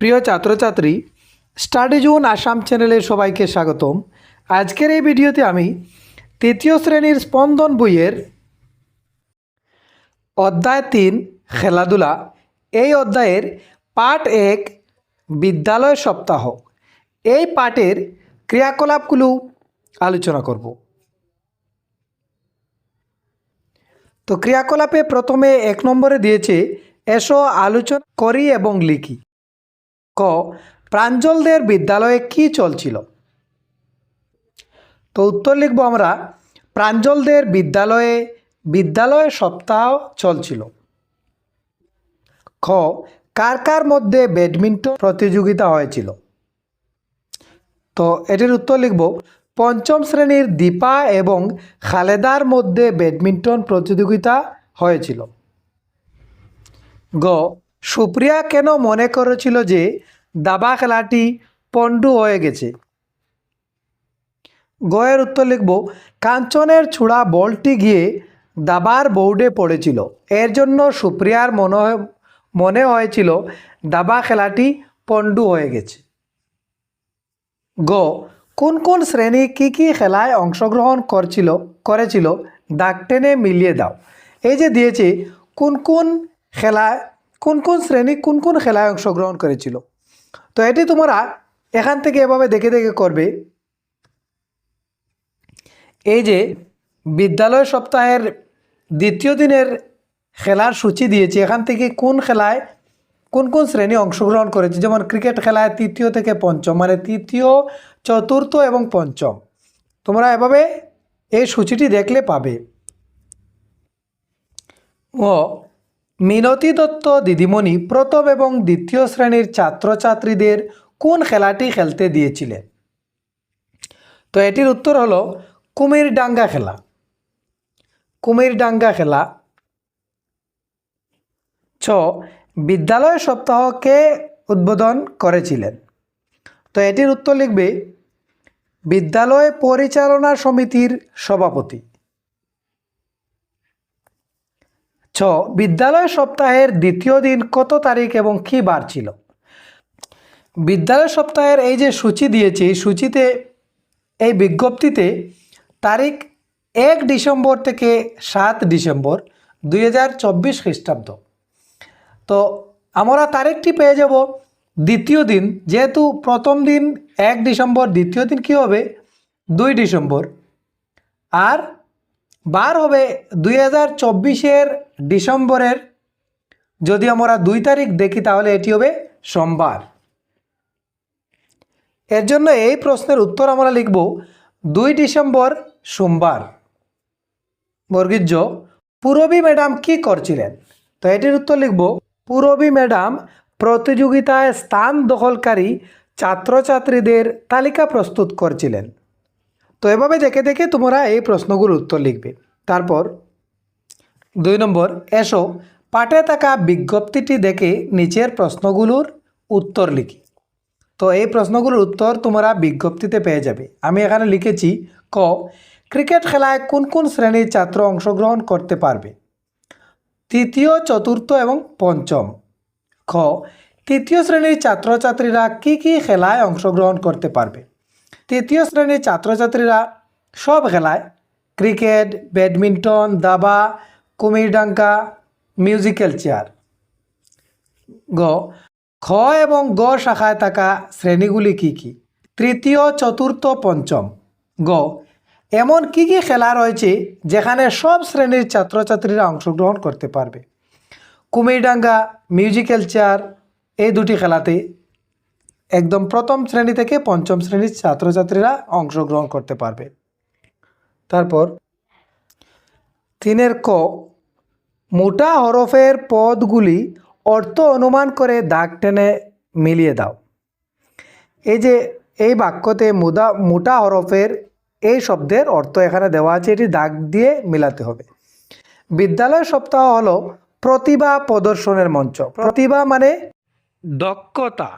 প্রিয় ছাত্রছাত্রী study zone Assam চ্যানেলে সবাইকে স্বাগতম। আজকের এই ভিডিওতে আমি তৃতীয় শ্রেণির স্পন্দন বইয়ের অধ্যায় তিন, খেলাধুলা। এই অধ্যায়ের পাঠ এক, বিদ্যালয় সপ্তাহ। এই পাঠের ক্রিয়াকলাপগুলো আলোচনা করব। তো ক্রিয়াকলাপে প্রথমে এক নম্বরে দিয়েছে, এসো আলোচনা করি এবং লিখি। প্রাঞ্জলদের বিদ্যালয়ে কি চলছিল? তো উত্তর লিখব আমরা, প্রাঞ্জলদের বিদ্যালয়ে, বিদ্যালয় সপ্তাহ চলছিল। খ, কার কার মধ্যে ব্যাডমিন্টন প্রতিযোগিতা হয়েছিল? তো এটির উত্তর লিখব, পঞ্চম শ্রেণির দীপা এবং খালেদার মধ্যে ব্যাডমিন্টন প্রতিযোগিতা হয়েছিল। গ, সুপ্রিয়া কেন মনে করেছিল যে দাবা খেলাটি পণ্ডু হয়ে গেছে। গয়ের উত্তর লিখব, কাঞ্চনের ছুড়া বলটি গিয়ে দাবার বোর্ডে পড়েছিল। এর জন্য সুপ্রিয়ার মনে মনে হয়েছিল দাবা খেলাটি পণ্ডু হয়ে গেছে। গ, কোন কোন শ্রেণি কি কি খেলায় অংশগ্রহণ করছিল, করেছিল? দাগ টেনে মিলিয়ে দাও। এই যে দিয়েছে, কোন কোন খেলায়, কোন কোন শ্রেণি কোন কোন খেলায় অংশগ্রহণ করেছিল? তো এটি তোমরা এখান থেকে এভাবে দেখে দেখে করবে। এই যে বিদ্যালয় সপ্তাহের দ্বিতীয় দিনের খেলার সূচি দিয়েছে, এখান থেকে কোন খেলায় কোন কোন শ্রেণি অংশগ্রহণ করেছে? যেমন ক্রিকেট খেলায় তৃতীয় থেকে পঞ্চম মানে তৃতীয়, চতুর্থ এবং পঞ্চম। তোমরা এভাবে এই সূচিটি দেখলে পাবে। ও মিনতি দত্ত, দিদিমণি প্রথম এবং দ্বিতীয় শ্রেণির ছাত্রছাত্রীদের কোন খেলাটি খেলতে দিয়েছিলেন তো এটির উত্তর হলো কুমির ডাঙ্গা খেলা। কুমির ডাঙ্গা খেলা। ছ, বিদ্যালয় সপ্তাহকে উদ্বোধন করেছিলেন। তো এটির উত্তর লিখবে, বিদ্যালয় পরিচালনা সমিতির সভাপতি। ছ বিদ্যালয় সপ্তাহের দ্বিতীয় দিন কত তারিখ এবং কী বার ছিল? বিদ্যালয় সপ্তাহের এই যে সূচি দিয়েছে, এই সূচিতে, এই বিজ্ঞপ্তিতে তারিখ এক ডিসেম্বর থেকে সাত ডিসেম্বর দুই হাজার চব্বিশ খ্রিস্টাব্দ। তো আমরা তারিখটি পেয়ে যাব দ্বিতীয় দিন, যেহেতু প্রথম দিন এক ডিসেম্বর, দ্বিতীয় দিন কী হবে? দুই ডিসেম্বর। আর বার হবে দুই হাজার চব্বিশের ডিসেম্বরের। যদি আমরা দুই তারিখ দেখি, তাহলে এটি হবে সোমবার। এর জন্য এই প্রশ্নের উত্তর আমরা লিখব দুই ডিসেম্বর সোমবার। বর্গীর্য, পুরবী ম্যাডাম কি করছিলেন? তো এটির উত্তর লিখব, পুরবী ম্যাডাম প্রতিযোগিতায় স্থান দখলকারী ছাত্রছাত্রীদের তালিকা প্রস্তুত করছিলেন। তো এভাবে দেখে দেখে তোমরা এই প্রশ্নগুলোর উত্তর লিখবে। তারপর দুই নম্বর, এসো পাঠে থাকা বিজ্ঞপ্তিটি দেখে নিচের প্রশ্নগুলোর উত্তর লিখি। তো এই প্রশ্নগুলোর উত্তর তোমরা বিজ্ঞপ্তিতে পেয়ে যাবে। আমি এখানে লিখেছি, ক, ক্রিকেট খেলায় কোন কোন শ্রেণির ছাত্র অংশগ্রহণ করতে পারবে? তৃতীয়, চতুর্থ এবং পঞ্চম। খ, তৃতীয় শ্রেণির ছাত্রছাত্রীরা কি কি খেলায় অংশগ্রহণ করতে পারবে? তৃতীয় শ্রেণির ছাত্রছাত্রীরা সব খেলায় ক্রিকেট, ব্যাডমিন্টন, দাবা, কুমিরডাঙ্কা, মিউজিক্যাল চেয়ার। গ, খ এবং গ শাখায় থাকা শ্রেণীগুলি কি কি? তৃতীয়, চতুর্থ, পঞ্চম। গ, এমন কি কি খেলা রয়েছে যেখানে সব শ্রেণির ছাত্রছাত্রীরা অংশগ্রহণ করতে পারবে? কুমিরডাঙ্গা, মিউজিক্যাল চেয়ার, এই দুটি খেলাতে একদম প্রথম শ্রেণি থেকে পঞ্চম শ্রেণির ছাত্রছাত্রীরা অংশগ্রহণ করতে পারবে। তারপর তিনের ক, মোটা হরফের পদগুলি অর্থ অনুমান করে দাগ টেনে মিলিয়ে দাও। এই যে, এই বাক্যতে মুদা, মোটা হরফের এই শব্দের অর্থ এখানে দেওয়া আছে, এটি দাগ দিয়ে মিলাতে হবে। বিদ্যালয় সপ্তাহ হলো প্রতিভা প্রদর্শনের মঞ্চ। প্রতিভা মানে দক্ষতা।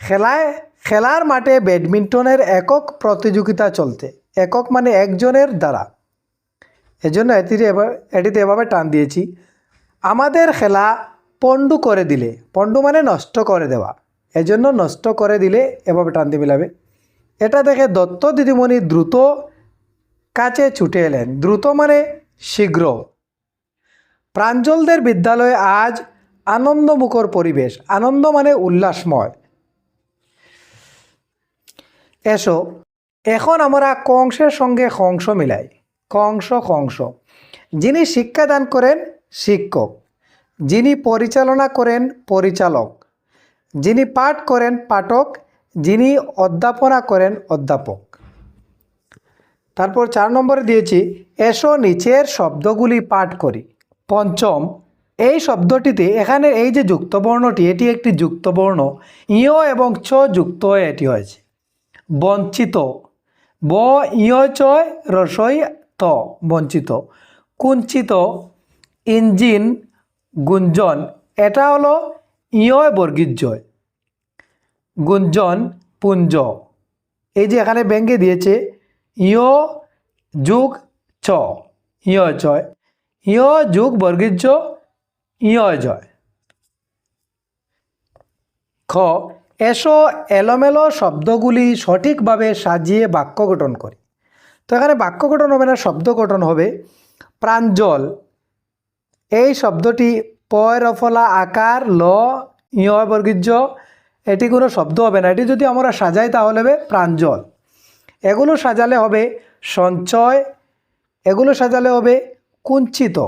খেলায়, খেলার মাঠে ব্যাডমিন্টনের একক প্রতিযোগিতা চলতে একক মানে একজনের দ্বারা। এজন্য এটিতে এটিতে এভাবে টান দিয়েছি। আমাদের খেলা পণ্ডু করে দিলে, পণ্ডু মানে নষ্ট করে দেওয়া। এজন্য নষ্ট করে দিলে এভাবে টানতে মিলাবে এটা দেখে দত্ত দিদিমণি দ্রুত কাছে ছুটে এলেন। দ্রুত মানে শীঘ্র। প্রাঞ্জলদের বিদ্যালয়ে আজ আনন্দমুখর পরিবেশ। আনন্দ মানে উল্লাসময়। এসো। এখন আমরা কংসের সঙ্গে কংস মিলাই। কংস কংস। যিনি শিক্ষাদান করেন, শিক্ষক। যিনি পরিচালনা করেন, পরিচালক। যিনি পাঠ করেন, পাঠক। যিনি অধ্যাপনা করেন, অধ্যাপক। তারপর চার নম্বরে দিয়েছি, এসো নিচের শব্দগুলি পাঠ করি। পঞ্চম, এই শব্দটিতে এখানে এই যে যুক্তবর্ণটি, এটি একটি যুক্তবর্ণ। ইয় এবং চ যুক্ত হয়ে এটি হয়েছে। বঞ্চিত। ব ইয় চয় রসই ত, বঞ্চিত। কুঞ্চিত ইঞ্জিন গুঞ্জন, এটা হলো ইয় বর্গীর জয় গুঞ্জন, পুঞ্জ। এই যে এখানে ব্যঙ্গে দিয়েছে, ইয় যুগ চ ইয় চয় ইয় যুগ বর্গীর জ ইয় জয় খ এসো এলোমেলো শব্দগুলি সঠিকভাবে সাজিয়ে বাক্য গঠন করি। তো এখানে বাক্য গঠন হবে না, শব্দ গঠন হবে। প্রাঞ্জল, এই শব্দটি পয়, রফলা, আকার, ল, ইয় বর্গীর্য এটি কোনো শব্দ হবে না। এটি যদি আমরা সাজাই তাহলে হবে প্রাঞ্জল। এগুলো সাজালে হবে সঞ্চয়, এগুলো সাজালে হবে কুঞ্চিত,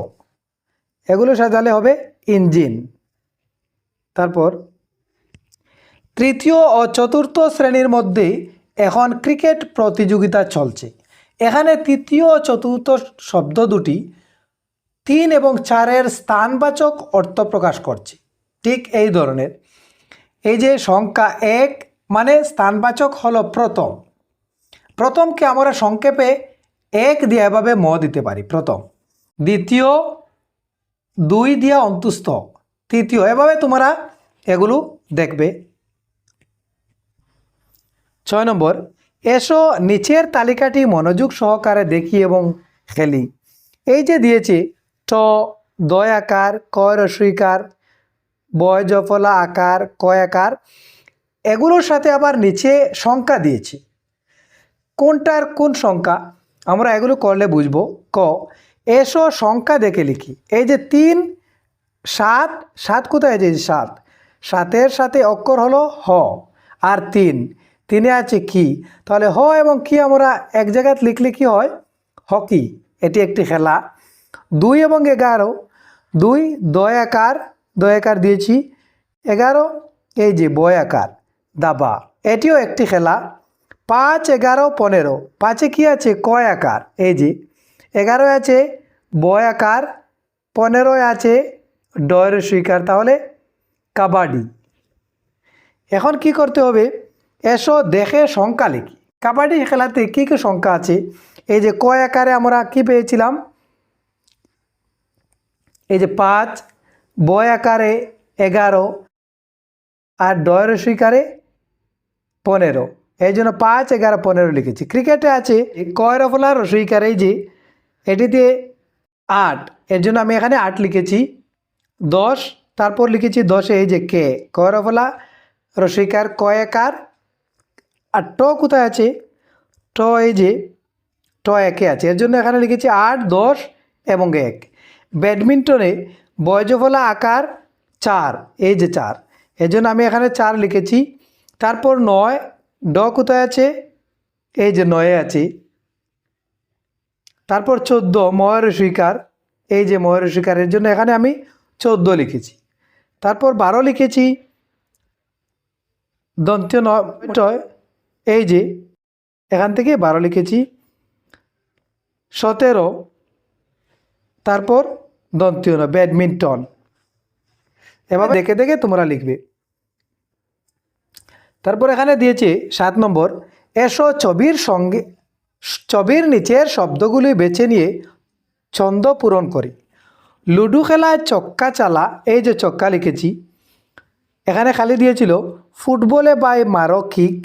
এগুলো সাজালে হবে ইঞ্জিন। তারপর তৃতীয় ও চতুর্থ শ্রেণির মধ্যে এখন ক্রিকেট প্রতিযোগিতা চলছে। এখানে তৃতীয় ও চতুর্থ শব্দ দুটি তিন এবং চারের স্থানবাচক অর্থ প্রকাশ করছে। ঠিক এই ধরনের। এই যে সংখ্যা এক মানে স্থানবাচক হলো প্রথম। প্রথমকে আমরা সংক্ষেপে এক দিয়ে এভাবে ম দিতে পারি, প্রথম। দ্বিতীয় দুই দিয়া অন্তুস্থ। তৃতীয়, এভাবে তোমরা এগুলো দেখবে। ছয় নম্বর, এসো নিচের তালিকাটি মনোযোগ সহকারে দেখি এবং খেলি। এই যে দিয়েছি, ট, দয় আকার কয় রসইকার বয় জফলা আকার কয় আকার, এগুলোর সাথে আবার নিচে সংখ্যা দিয়েছে। কোনটার কোন সংখ্যা, আমরা এগুলো করলে বুঝব। ক, এসো সংখ্যা দেখে লিখি। এই যে তিন, সাত সাত কোথায় যে সাত? সাতের সাথে অক্ষর হলো হ, আর তিন। তিনে আছে কি? তাহলে হ এবং কি আমরা এক জায়গায় লিখলে কি হয়? হকি এটি একটি খেলা। দুই এবং এগারো। দুই, দয় আকার। দয় আকার দিয়েছি। এগারো, এই যে বয় আকার, দাবা। এটিও একটি খেলা। পাঁচ, এগারো, পনেরো। পাঁচে কি আছে? কয় আকার? এই যে এগারো আছে, বয় আকার। পনেরোয় আছে, ডয়ের সুইকার তাহলে কাবাডি। এখন কি করতে হবে? এসো দেখে সংখ্যা লিখি। কাবাডি খেলাতে কী কী সংখ্যা আছে? এই যে কয় আকারে আমরা কি পেয়েছিলাম? এই যে পাঁচ বয় আকারে এগারো আর ডয়ের সুইকারে পনেরো। এই জন্য পাঁচ, এগারো, পনেরো লিখেছি। ক্রিকেটে আছে কয় রফলা রসইকার এই যে এটিতে আট। এর জন্য আমি এখানে আট লিখেছি। দশ, তারপর লিখেছি দশে এই যে কে। কয় রফলা রসইকার কয়েকার আর ট কোথায় আছে? ট এই যে, ট একে আছে। এর জন্য এখানে লিখেছি আট, দশ এবং এক। ব্যাডমিন্টনে বয়জফলা আকার চার, এই যে চার। এর জন্য আমি এখানে চার লিখেছি। তারপর নয়, ড কোথায় আছে? এই যে নয়ে আছে। তারপর চোদ্দ, ময়ের স্বীকার। এই যে ময়ের স্বীকারের জন্য এখানে আমি চোদ্দ লিখেছি। তারপর বারো লিখেছি। দন্তীয় নয় এই যে, এখান থেকে বারো লিখেছি। সতেরো, তারপর দন্তীয়, ব্যাডমিন্টন। এবার দেখে দেখে তোমরা লিখবে। তারপর এখানে দিয়েছে সাত নম্বর, এসো ছবির সঙ্গে, ছবির নিচের শব্দগুলি বেছে নিয়ে ছন্দ পূরণ করি। লুডো খেলায় চক্কা চালা, এই যে চক্কা লিখেছি, এখানে খালি দিয়েছিল, ফুটবলে বাই মারো কিক।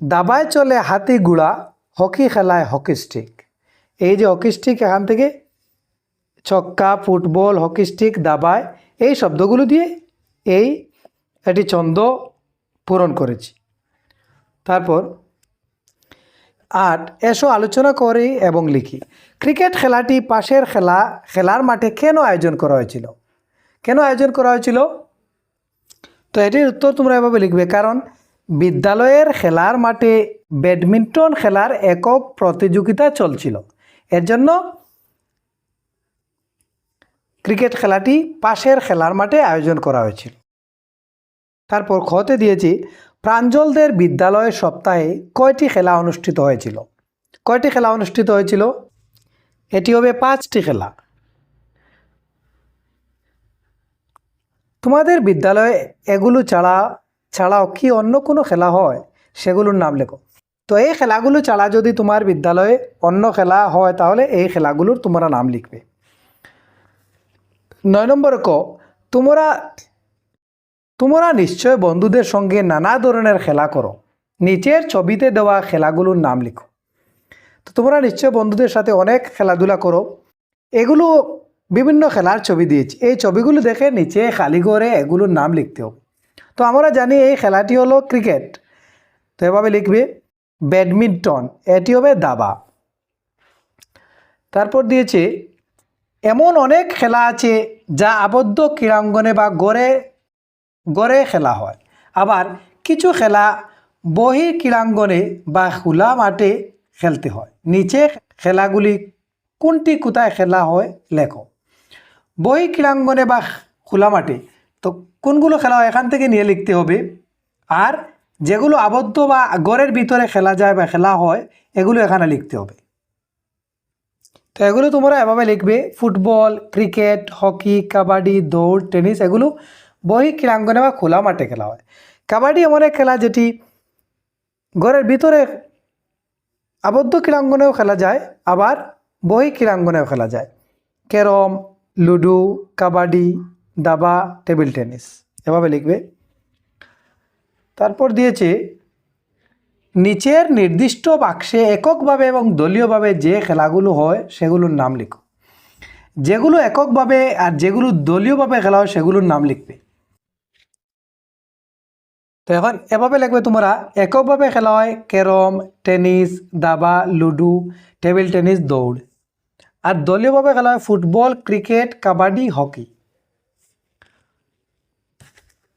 দাবায় চলে হাতি গুড়া, হকি খেলায় হকি স্টিক। এই যে হকি স্টিক, এখান থেকে ছক্কা, ফুটবল, হকি স্টিক, দাবায়, এই শব্দগুলো দিয়ে এই এটি ছন্দ পূরণ করেছি। তারপর আট, এসো আলোচনা করি এবং লিখি। ক্রিকেট খেলাটি পাশের খেলা, খেলার মাঠে কেন আয়োজন করা হয়েছিল? কেন আয়োজন করা হয়েছিল? তো এটির উত্তর তোমরা এভাবে লিখবে, কারণ বিদ্যালয়ের খেলার মাঠে ব্যাডমিন্টন খেলার একক প্রতিযোগিতা চলছিল। এর জন্য ক্রিকেট খেলাটি পাশের খেলার মাঠে আয়োজন করা হয়েছিল। তারপর খতে দিয়েছি, প্রাঞ্জলদের বিদ্যালয় সপ্তাহে কয়টি খেলা অনুষ্ঠিত হয়েছিল? কয়টি খেলা অনুষ্ঠিত হয়েছিল? এটি হবে পাঁচটি খেলা। তোমাদের বিদ্যালয়ে এগুলো ছাড়া ছাড়াও কি অন্য কোনো খেলা হয়? সেগুলোর নাম লেখো। তো এই খেলাগুলো ছাড়া যদি তোমার বিদ্যালয়ে অন্য খেলা হয়, তাহলে এই খেলাগুলোর তোমরা নাম লিখবে। নয় নম্বর ক, তোমরা তোমরা নিশ্চয় বন্ধুদের সঙ্গে নানা ধরনের খেলা করো। নিচের ছবিতে দেওয়া খেলাগুলোর নাম লিখো। তো তোমরা নিশ্চয় বন্ধুদের সাথে অনেক খেলাধুলা করো। এগুলো বিভিন্ন খেলার ছবি দিয়েছি। এই ছবিগুলো দেখে নিচে খালি করে এগুলোর নাম লিখতে হবে। তো আমরা জানি এই খেলাটি হলো ক্রিকেট। তো এভাবে লিখবে, ব্যাডমিন্টন, এটি হবে দাবা। তারপর দিয়েছে, এমন অনেক খেলা আছে যা আবদ্ধ ক্রীড়াঙ্গনে বা গড়ে গড়ে খেলা হয়। আবার কিছু খেলা বহি ক্রীড়াঙ্গনে বা খোলা মাঠে খেলতে হয়। নিচে খেলাগুলি কোনটি কোথায় খেলা হয় লেখো। বহি ক্রীড়াঙ্গনে বা খোলা মাঠে তো কোনগুলো খেলা হয়? এখান থেকে নিয়ে লিখতে হবে। আর যেগুলো আবদ্ধ বা গড়ের ভিতরে খেলা যায় বা খেলা হয়, এগুলো এখানে লিখতে হবে। তো এগুলো তোমরা এভাবে লিখবে। ফুটবল, ক্রিকেট, হকি, কাবাডি, দৌড়, টেনিস, এগুলো বহি ক্রীড়াঙ্গনে বা খোলা মাঠে খেলা হয়। কাবাডি এমন এক খেলা যেটি ঘরের ভিতরে আবদ্ধ ক্রীড়াঙ্গনেও খেলা যায়, আবার বহি ক্রীড়াঙ্গনেও খেলা যায়। ক্যারম, লুডো, কাবাডি দাবা, টেবিল টেনিস। এভাবে লিখবে। তারপর দিয়েছে, নিচের নির্দিষ্ট বাক্সে এককভাবে এবং দলীয়ভাবে যে খেলাগুলো হয়, সেগুলোর নাম লিখো। যেগুলো এককভাবে আর যেগুলো দলীয়ভাবে খেলা হয়, সেগুলোর নাম লিখবে। তো এখন এভাবে লিখবে তোমরা, এককভাবে খেলা হয় ক্যারম, টেনিস, দাবা, লুডু, টেবিল টেনিস, দৌড়। আর দলীয়ভাবে খেলা হয় ফুটবল, ক্রিকেট, কাবাডি, হকি।